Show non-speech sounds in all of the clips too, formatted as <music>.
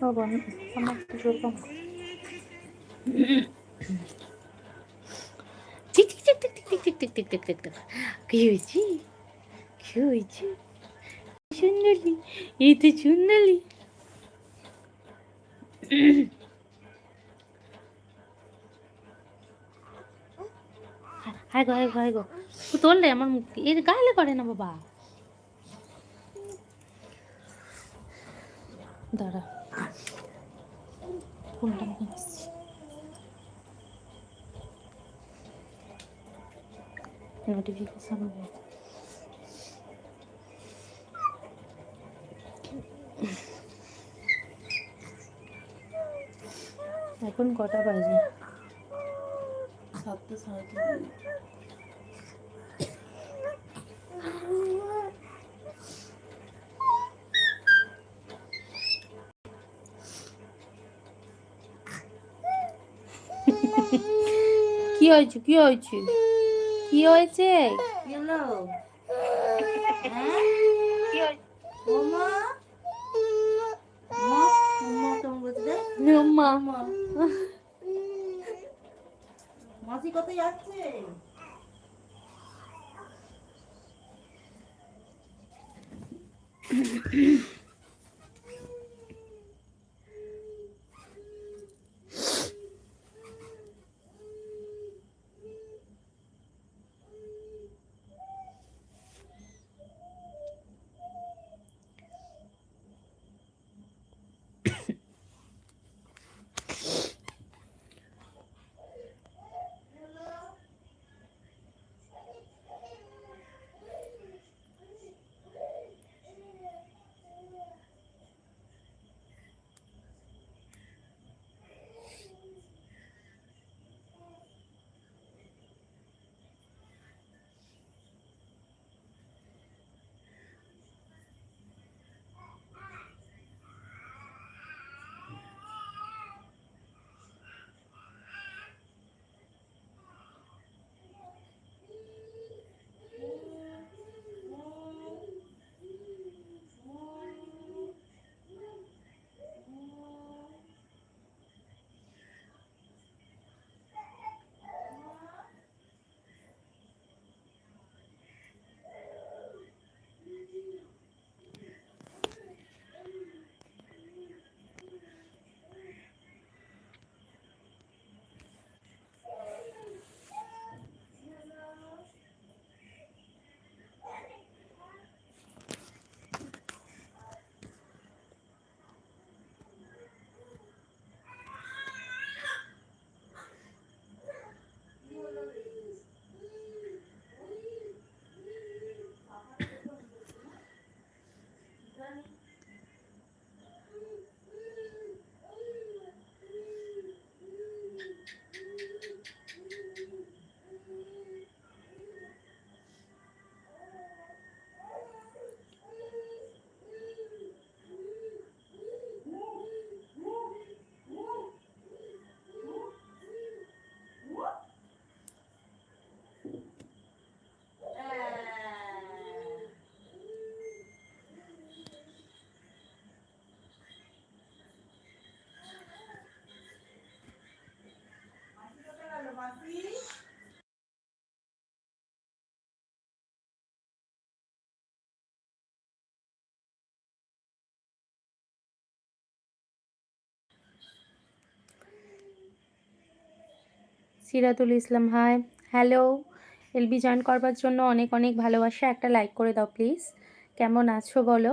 বাবা আমার একটু জোর কম টিক টিক টিক টিক টিক টিক টিক টিক টিক টিক কি হয়েছে কি হয়েছে সুন্দরী এই তো সুন্দরী হাই গো হাই গো হাই গো তোললে আমার মুক্তি এর গালে করে না বাবা দাঁড়া কোনটা নিয়ে আসছি নোটিফিকেশন এখন কটা বাজে সাতটা সাড়ে তিনটে হয়েছে? কি হয়েছে? কি হয়েছে? হ্যাঁ? মাসি কোথায় যাচ্ছে? Mm-hmm. Siratul Islam hi hello LB join করবার জন্য অনেক অনেক ভালোবাসা, একটা লাইক করে দাও প্লিজ কেমন আছো বলো?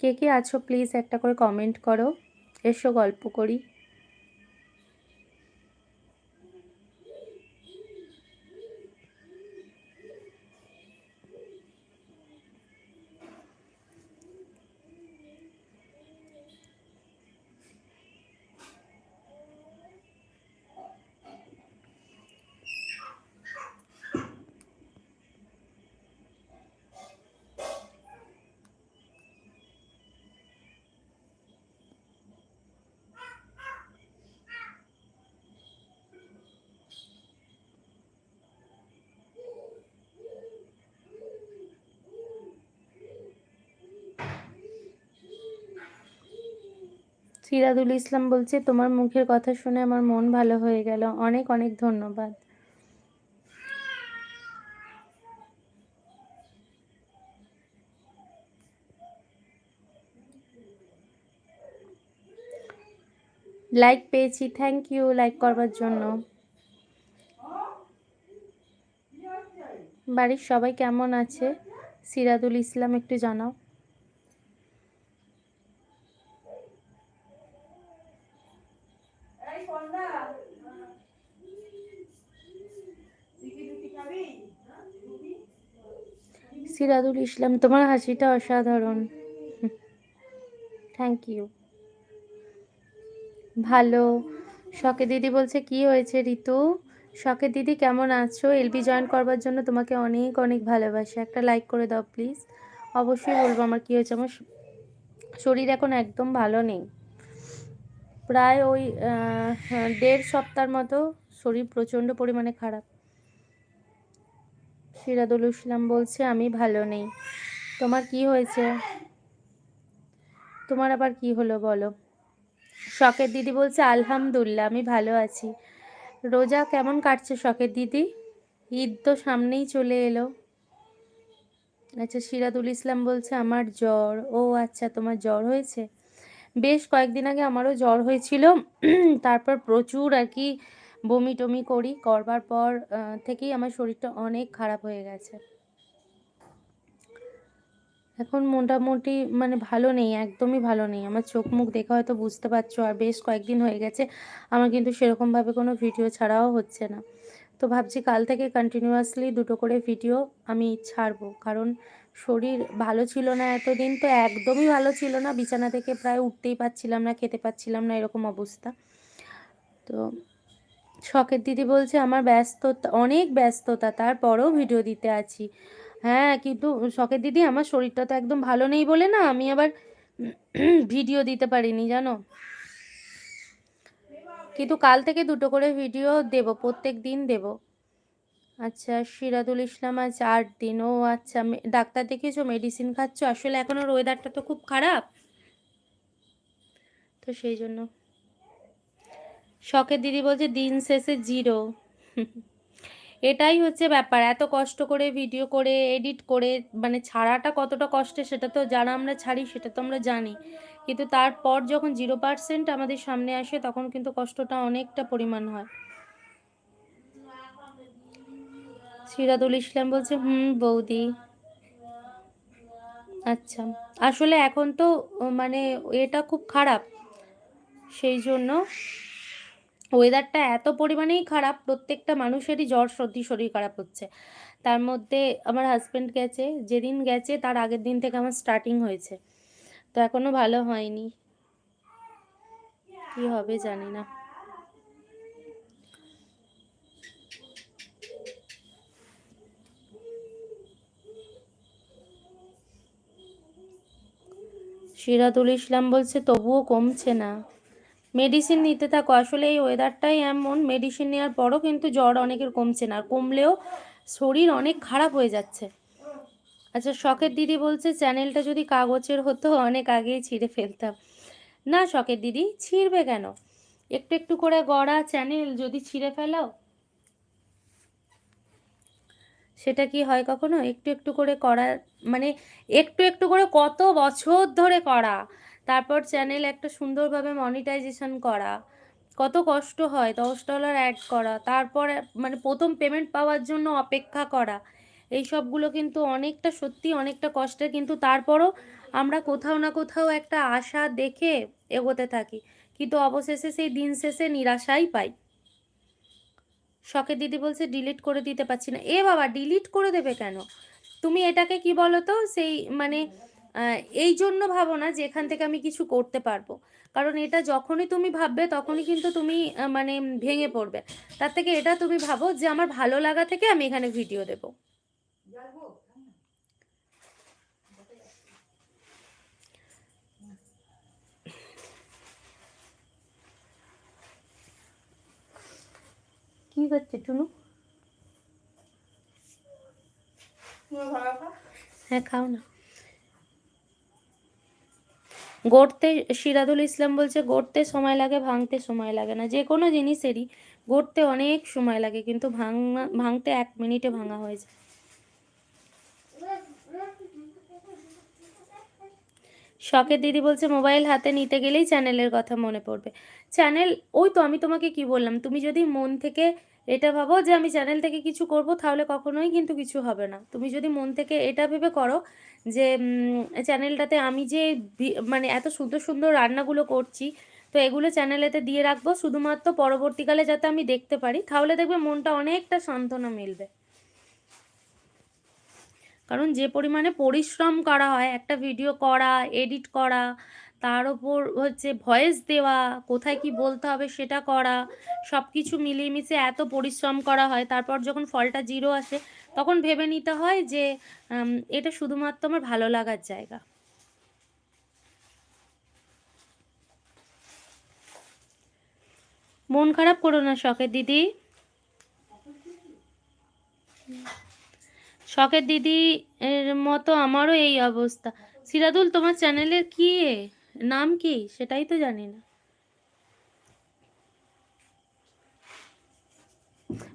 কে কে আছো প্লিজ একটা করে কমেন্ট করো, এসো গল্প করি। সিরাজুল ইসলাম বলছে, তোমার মুখের কথা শুনে আমার মন ভালো হয়ে গেল। অনেক অনেক ধন্যবাদ। লাইক পেয়েছি। থ্যাংক ইউ লাইক করবার জন্য। বাড়ির সবাই কেমন আছে? সিরাদুল ইসলাম একটু জানাও এই কন্যা তুই কি রুটি খাবি সিরাজুল ইসলাম, তোমার হাসিটা অসাধারণ। থ্যাংক ইউ ভালো। শখে দিদি বলছে, কি হয়েছে ঋতু? শখের দিদি কেমন আছো? এলবি জয়েন করবার জন্য তোমাকে অনেক অনেক ভালোবাসা। একটা লাইক করে দাও প্লিজ অবশ্যই বলব আমার কি হয়েছে। আমার শরীর এখন একদম ভালো নেই। প্রায় ওই দেড় সপ্তাহের মতো শরীর প্রচণ্ড পরিমাণে খারাপ। সিরাদুল ইসলাম বলছে, আমি ভালো নেই। তোমার কি হয়েছে? তোমার আবার কি হলো বলো? শখের দিদি বলছে, আলহামদুলিল্লাহ, আমি ভালো আছি। রোজা কেমন কাটছে শখের দিদি? ঈদ তো সামনেই চলে এলো। আচ্ছা সিরাদুল ইসলাম বলছে, আমার জ্বর। ও আচ্ছা তোমার জ্বর হয়েছে? বেশ কয়েকদিন আগে আমারও জ্বর হয়েছিল। তারপর প্রচুর আর কি বমি টমি করি, করবার পর থেকেই আমার শরীরটা অনেক খারাপ হয়ে গেছে। এখন মোটামুটি মানে ভালো নেই, একদমই ভালো নেই। আমার চোখ মুখ দেখে হয়তো বুঝতে পারছ, আর বেশ কয়েকদিন হয়ে গেছে, আমার কিন্তু সেরকমভাবে কোনো ভিডিও ছাড়াও হচ্ছে না। তো ভাবছি কাল থেকে কন্টিনিউয়াসলি দুটো করে ভিডিও আমি ছাড়বো, কারণ শরীর ভালো ছিল না এতদিন, তো একদমই ভালো ছিল না। বিছানা থেকে প্রায় উঠতেই পারছিলাম না, খেতে পাচ্ছিলাম না, এরকম অবস্থা। তো শখের দিদি বলছে, আমার ব্যস্ততা, অনেক ব্যস্ততা, তারপরেও ভিডিও দিতে আছি। হ্যাঁ কিন্তু শখের দিদি, আমার শরীরটা তো একদম ভালো নেই বলে না, আমি আবার ভিডিও দিতে পারিনি, জানো? কিন্তু কাল থেকে দুটো করে ভিডিও দেব, প্রত্যেক দিন দেব। আচ্ছা সিরাদুল ইসলাম আজ আট দিন। ও আচ্ছা ডাক্তার দেখিয়েছো মেডিসিন খাচ্ছ? আসলে এখন ওয়েদারটা তো খুব খারাপ। তো সেই জন্য। শখের দিদি বলছে, দিন শেষে জিরো। এটাই হচ্ছে ব্যাপার। এত কষ্ট করে ভিডিও করে এডিট করে মানে ছাড়াটা কতটা কষ্টে সেটা তো যারা আমরা ছাড়ি, সেটা তো আমরা জানি। কিন্তু তারপর যখন জিরো পার্সেন্ট আমাদের সামনে আসে, তখন কিন্তু কষ্টটা অনেকটা পরিমাণ হয়। সিরাদুল ইসলাম বলছে, হুম, বৌদি। আচ্ছা। আসলে এখন তো মানে এটা খুব খারাপ। সেই জন্য ওয়েদারটা এত পরিমাণেই খারাপ, প্রত্যেকটা মানুষেরই জ্বর, সর্দি, শরীর খারাপ হচ্ছে। তার মধ্যে আমার হাজব্যান্ড গেছে, যেদিন গেছে তার আগের দিন থেকে আমার স্টার্টিং হয়েছে। তো এখনও ভালো হয়নি। কি হবে জানি না। সিরাতুল ইসলাম বলছে, তবুও কমছে না। মেডিসিন নিতে থাকো। আসলে এই ওয়েদারটাই এমন মেডিসিন নেওয়ার পরও কিন্তু জ্বর অনেকের কমছে না, আর কমলেও শরীর অনেক খারাপ হয়ে যাচ্ছে। আচ্ছা শখের দিদি বলছে চ্যানেলটা যদি কাগজের হতো, অনেক আগেই ছিঁড়ে ফেলতাম। না, শখের দিদি, ছিঁড়বে কেন? একটু একটু করে গড়া চ্যানেল যদি ছিঁড়ে ফেলাও। সেটা কি হয় কখনো? একটু একটু করে করা মানে একটু একটু করে কত বছর ধরে করা? তারপর চ্যানেল একটা সুন্দরভাবে মনিটাইজেশন করা। কত কষ্ট হয়, দশ ডলার অ্যাড করা, তারপর মানে প্রথম পেমেন্ট পাওয়ার জন্য অপেক্ষা করা। এই সবগুলো কিন্তু অনেকটা সত্যি, অনেকটা কষ্টের কিন্তু তারপরও আমরা কোথাও না কোথাও একটা আশা দেখে এগোতে থাকি। কিন্তু অবশেষে সেই দিন শেষে নিরাশাই পাই। শখে দিদি বলছে ডিলিট করে দিতে পারছি না। এ বাবা ডিলিট করে দেবে কেন? তুমি এটাকে কি বলো তো সেই মানে এই জন্য ভাবো না যে এখান থেকে আমি কিছু করতে পারব। কারণ এটা যখনই তুমি ভাববে তখনই কিন্তু তুমি মানে ভেঙে পড়বে। তার থেকে এটা তুমি ভাবো যে আমার ভালো লাগা থেকে আমি এখানে ভিডিও দেব। কি করছে টুনু? হ্যাঁ খাও না। গড়তে, সিরাজুল ইসলাম বলছে, গড়তে সময় লাগে, ভাঙতে সময় লাগে না। যে কোনো জিনিসেরই গড়তে অনেক সময় লাগে, কিন্তু ভাঙা, ভাঙতে এক মিনিটে ভাঙা হয়ে যায়। শখের দিদি বলছে, মোবাইল হাতে নিতে গেলেই চ্যানেলের কথা মনে পড়বে। চ্যানেল, ওই তো আমি তোমাকে কি বললাম, তুমি যদি মন থেকে এটা ভাবো যে আমি চ্যানেল থেকে কিছু করব, তাহলে কখনোই কিন্তু কিছু হবে না। তুমি যদি মন থেকে এটা ভেবে করো যে চ্যানেলটাতে আমি যে মানে এত সুন্দর সুন্দর রান্নাগুলো করছি, তো এগুলো চ্যানেলেতে দিয়ে রাখব শুধুমাত্র পরবর্তীকালে যাতে আমি দেখতে পারি, তাহলে দেখবে মনটা অনেকটা সান্ত্বনা মিলবে। কারণ যে পরিমাণে পরিশ্রম করা হয়, একটা ভিডিও করা এডিট করা তার ওপর হচ্ছে ভয়েস দেওয়া, কোথায় কি বলতে হবে সেটা করা সব কিছু মিলিয়ে এত পরিশ্রম করা হয়। তারপর যখন ফলটা জিরো আসে, তখন ভেবে নিতে হয় যে এটা শুধুমাত্র আমার ভালো লাগার জায়গা। মন খারাপ করো না শখের দিদি। শখের দিদি এর মতো আমারও এই অবস্থা। সিরাদুল তোমার চ্যানেলের কি? নাম কি? সেটাই তো জানি না।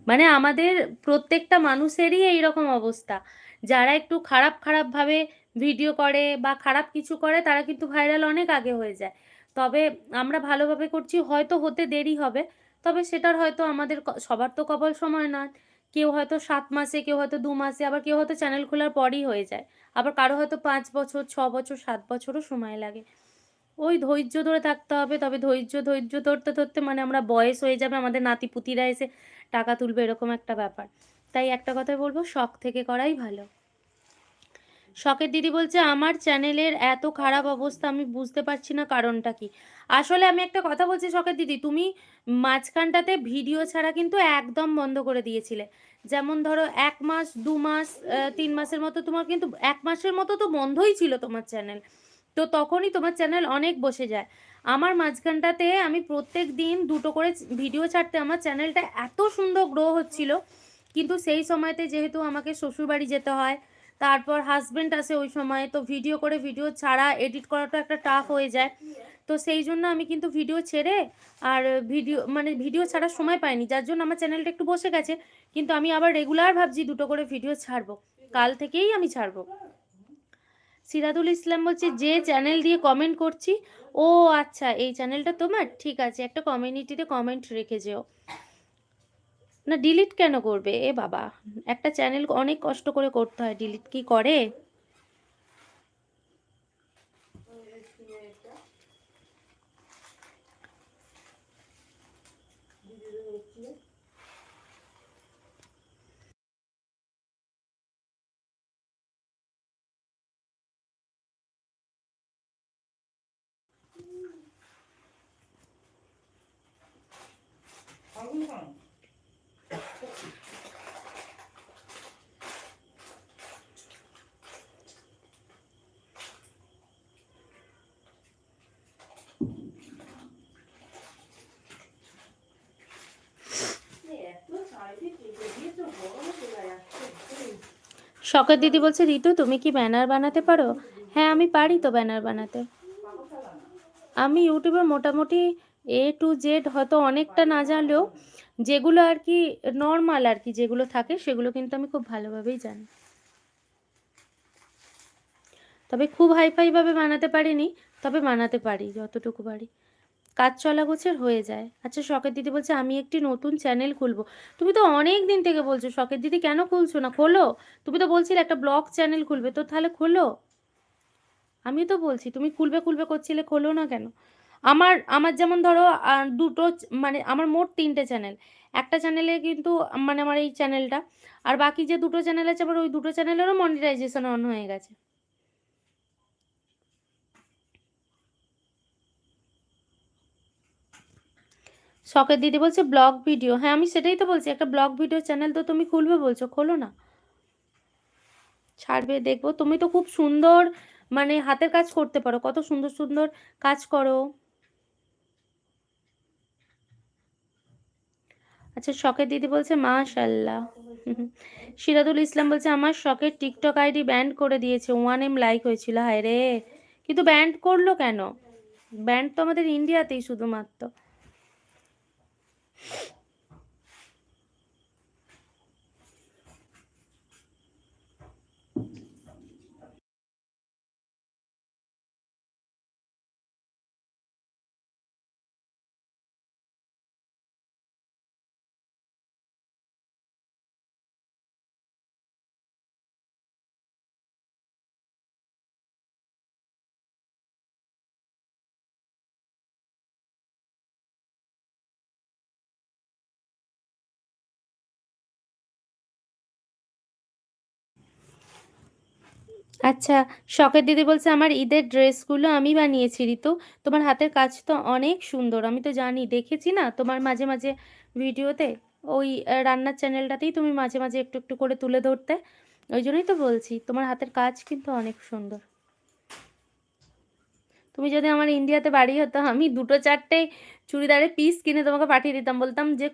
মানে আমাদের প্রত্যেকটা মানুষেরই এই রকম অবস্থা। যারা একটু খারাপ খারাপ ভাবে ভিডিও করে বা খারাপ কিছু করে, তারা কিন্তু ভাইরাল অনেক আগে হয়ে যায়। তবে আমরা ভালোভাবে করছি, হয়তো হতে দেরি হবে, তবে সেটার হয়তো আমাদের সবার তো কপাল সময় না কেউ হয়তো সাত মাসে, কেউ হয়তো দু মাসে, আবার কেউ হয়তো চ্যানেল খোলার পরই হয়ে যায়। আবার কারও হয়তো পাঁচ বছর, ছ বছর, সাত বছরও সময় লাগে। ওই ধৈর্য ধরে থাকতে হবে, তবে ধৈর্য ধৈর্য ধরতে ধরতে মানে আমরা বয়স হয়ে যাবে, আমাদের নাতিপুতিরা এসে টাকা তুলবে, এরকম একটা ব্যাপার। তাই একটা কথাই বলব, শখ থেকে করাই ভালো। শখের দিদি বলছে, আমার চ্যানেলের এত খারাপ অবস্থা, আমি বুঝতে পারছি না কারণটা কি? আসলে আমি একটা কথা বলছি শখের দিদি, তুমি মাঝখানটাতে ভিডিও ছাড়া কিন্তু একদম বন্ধ করে দিয়েছিলে। যেমন ধরো, এক মাস, দু মাস তিন মাসের মতো তোমার কিন্তু, এক মাসের মতো তো বন্ধই ছিল তোমার চ্যানেল। তো তখনই তোমার চ্যানেল অনেক বসে যায়। আমার মাঝখানটাতে আমি প্রত্যেক দিন দুটো করে ভিডিও ছাড়তে আমার চ্যানেলটা এত সুন্দর গ্রো হচ্ছিল। কিন্তু সেই সময়তে যেহেতু আমাকে শ্বশুরবাড়ি যেতে হয়, তারপর হাজবেন্ড আসে ওই সময়, তো ভিডিও করে ভিডিও ছাড়া এডিট করাটা একটা টাফ হয়ে যায়। তো সেই জন্য আমি কিন্তু ভিডিও ছেড়ে আর ভিডিও মানে ভিডিও ছাড়ার সময় পাইনি। যার জন্য আমার চ্যানেলটা একটু বসে গেছে, কিন্তু আমি আবার রেগুলার ভাবছি দুটো করে ভিডিও ছাড়বো। কাল থেকেই আমি ছাড়বো। সিরাদুল ইসলাম বলছে, যে চ্যানেল দিয়ে কমেন্ট করছি, ও আচ্ছা এই চ্যানেলটা তোমার? ঠিক আছে, একটা কমিউনিটিতে কমেন্ট রেখে যেও। না ডিলিট কেন করবে? এ বাবা, একটা চ্যানেল অনেক কষ্ট করে করতে হয় ডিলিট কি করে? শখের দিদি বলছে, ঋতু, তুমি কি ব্যানার বানাতে পারো? হ্যাঁ আমি পারি তো ব্যানার বানাতে। আমি ইউটিউবে মোটামুটি এ টু জেড হয়তো অনেকটা না জানলেও যেগুলো আর কি নর্মাল আর কি যেগুলো থাকে, সেগুলো কিন্তু আমি খুব ভালোভাবেই জানি। তবে খুব হাইফাইভাবে বানাতে পারিনি, তবে বানাতে পারি, যতটুকু পারি। কাজ চলা গোছের হয়ে যায়। আচ্ছা শখের দিদি বলছে, আমি একটি নতুন চ্যানেল খুলবো। তুমি তো অনেক দিন থেকে বলছো, শখের দিদি কেন খুলছো না? খোলো। তুমি তো বলছিলে, একটা ব্লগ চ্যানেল খুলবে। তো তাহলে খোলো। আমি তো বলছি, তুমি খুলবে খুলবে করছিলে, খোলো না কেন? আমার আমার যেমন ধরো দুটো মানে আমার মোট তিনটে চ্যানেল। একটা চ্যানেলে কিন্তু মানে আমার এই চ্যানেলটা, আর বাকি যে দুটো চ্যানেল আছে, আমার ওই দুটো চ্যানেলেরও মনিটাইজেশন অন হয়ে গেছে। শখের দিদি বলছে, ব্লগ ভিডিও। হ্যাঁ আমি সেটাই তো বলছি, একটা ব্লগ ভিডিও চ্যানেল তো তুমি খুলবে বলছো, খোলো না। ছাড়বে, দেখব। তুমি তো খুব সুন্দর মানে হাতের কাজ করতে পারো, কত সুন্দর সুন্দর কাজ করো। আচ্ছা শখের দিদি বলছে, মাশাল্লাহ। সিরাদুল ইসলাম বলছে, আমার শখের টিকটক আইডি ব্যান্ড করে দিয়েছে, ওয়ান এম লাইক হয়েছিল। হায় রে! কিন্তু ব্যান্ড করল কেন? ব্যান্ড তো আমাদের ইন্ডিয়াতেই শুধুমাত্র। আচ্ছা শখের দিদি বলছে, আমার ঈদের ড্রেসগুলো আমি বানিয়েছি, ঋতু। তোমার হাতের কাজ তো অনেক সুন্দর। আমি তো জানি, দেখেছি না তোমার মাঝে মাঝে ভিডিওতে? ওই রান্নার চ্যানেলটাতেই তুমি মাঝে মাঝে একটু একটু করে তুলে ধরতে। ওই জন্যই তো বলছি, তোমার হাতের কাজ কিন্তু অনেক সুন্দর। তুমি যদি আমার ইন্ডিয়াতে বাড়ি হতো, আমি দুটো চারটে চুড়িদারের পিস কিনে তোমাকে পাঠিয়ে দিতাম। বলতাম যে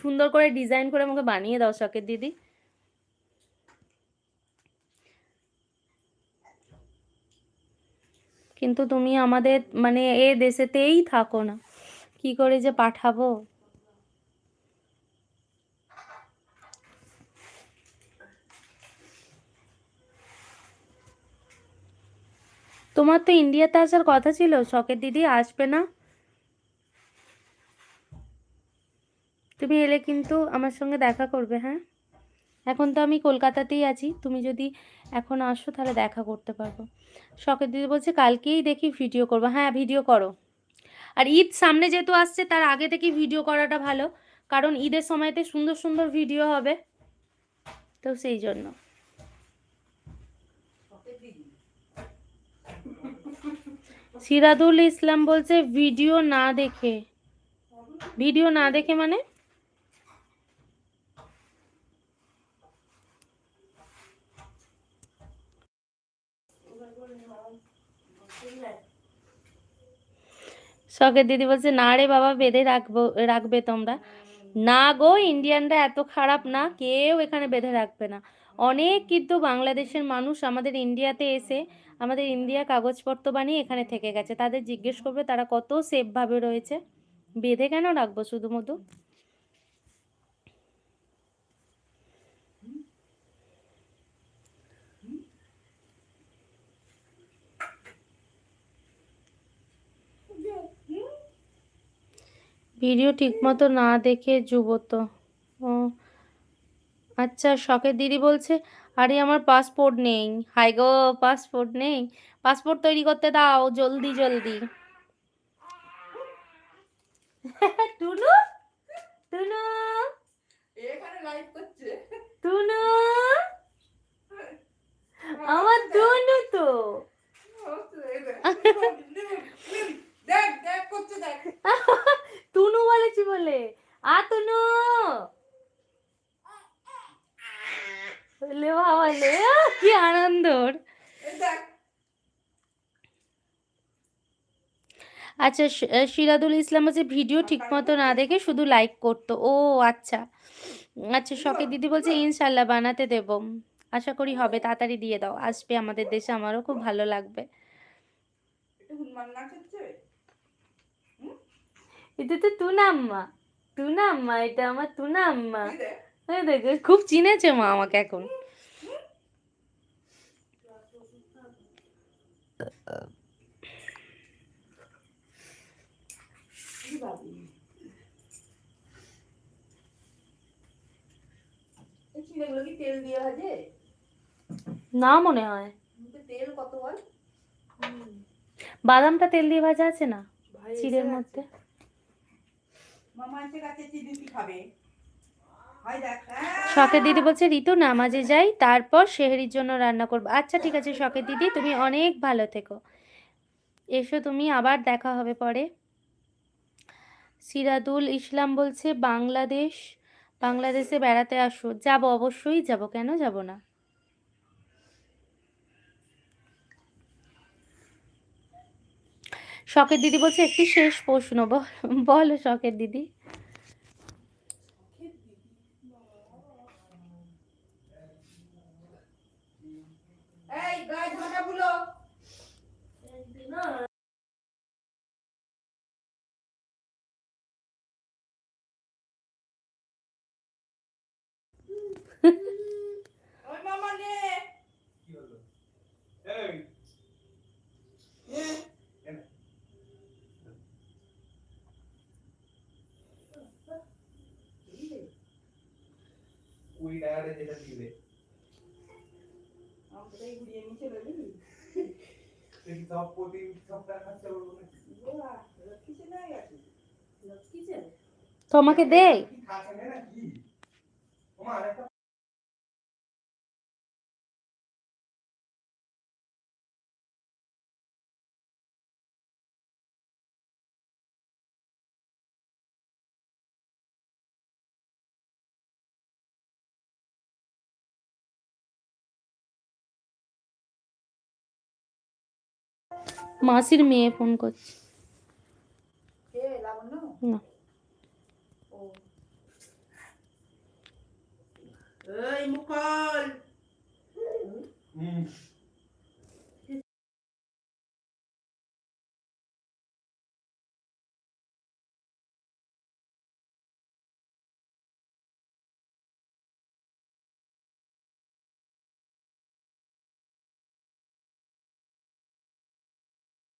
সুন্দর করে ডিজাইন করে আমাকে বানিয়ে দাও শখের দিদি। কিন্তু তুমি আমাদের মানে এ দেশেতেই থাকো না। কি করে যে পাঠাবো? তোমার তো ইন্ডিয়াতে আসার কথা ছিল, শখের দিদি আসবে না। তুমি এলে কিন্তু আমার সঙ্গে দেখা করবে হ্যাঁ? এখন তো আমি কলকাতাতেই আছি। তুমি যদি এখন আসো, তাহলে দেখা করতে পারব। শখের দিদি বলছে, কালকেই দেখি ভিডিও করব। হ্যাঁ ভিডিও করো। আর ঈদ সামনে যেহেতু আসছে, তার আগে থেকেই ভিডিও করাটা ভালো। কারণ ঈদের সময়তে সুন্দর সুন্দর ভিডিও হবে। তো সেই জন্য। সিরাদুল ইসলাম বলছে ভিডিও না দেখে। ভিডিও না দেখে মানে? শখের দিদি বলছে না রে বাবা বেঁধে রাখব রাখবে তোমরা। না গো ইন্ডিয়ানরা এত খারাপ না কেউ এখানে বেঁধে রাখবে না। অনেক কিন্তু বাংলাদেশের মানুষ আমাদের ইন্ডিয়াতে এসে আমাদের ইন্ডিয়া কাগজপত্র বানিয়ে এখানে থেকে গেছে। তাদের জিজ্ঞেস করবে তারা কত সেফভাবে রয়েছে। বেঁধে কেন রাখব শুধু ভিডিও ঠিকমতো না দেখে যুবত ও। আচ্ছা শখের দিদি বলছে, আরে, আমার পাসপোর্ট নেই। হাই গো পাসপোর্ট নেই। পাসপোর্ট তৈরি করতে দাও, জলদি জলদি। <laughs> টুনু? টুনু এখানে লাইভ করছে টুনু আমার টুনু তো দেখ দেখ করছে দেখ টুনু বলেছি বলে আ টুনু লে বাবা লে আহ, কি আনন্দ ওর। এই দেখ আচ্ছা সিরাদুল ইসলাম হচ্ছে ভিডিও ঠিকমতো না দেখে শুধু লাইক করতো। ও আচ্ছা। আচ্ছা শখের দিদি বলছে, ইনশাল্লাহ বানাতে দেব। আশা করি হবে, তাড়াতাড়ি দিয়ে দাও। আসবে আমাদের দেশে, আমারও খুব ভালো লাগবে। এটা হনুমান নাচ হচ্ছে এটা তো তুনাম্মা। তুনাম্মা, এটা আমার এই দেখ, খুব চিনেছে মা আমাকে এখন কি ভাবি এই চিড়েগুলো কি তেল দিয়ে ভাজে? না মনে হয়। তেল কত হয়? বাদামটা তেল দিয়ে ভাজা আছে না? চিড়ের মধ্যে। শখের দিদি বলছে ঋতু নামাজে যাই তারপর সেহরির জন্য রান্না করব। আচ্ছা ঠিক আছে শখের দিদি তুমি অনেক ভালো থেকো। এসো তুমি আবার দেখা হবে পরে। সিরাদুল ইসলাম বলছে বাংলাদেশ বাংলাদেশে বেড়াতে আসো। যাব অবশ্যই, যাব। কেন যাব না? শখের দিদি বলছে, একটি শেষ প্রশ্ন। বল- শখের দিদি। তো আমাকে দে মাসির মেয়ে ফোন করছে। না। এই মুকল হুম।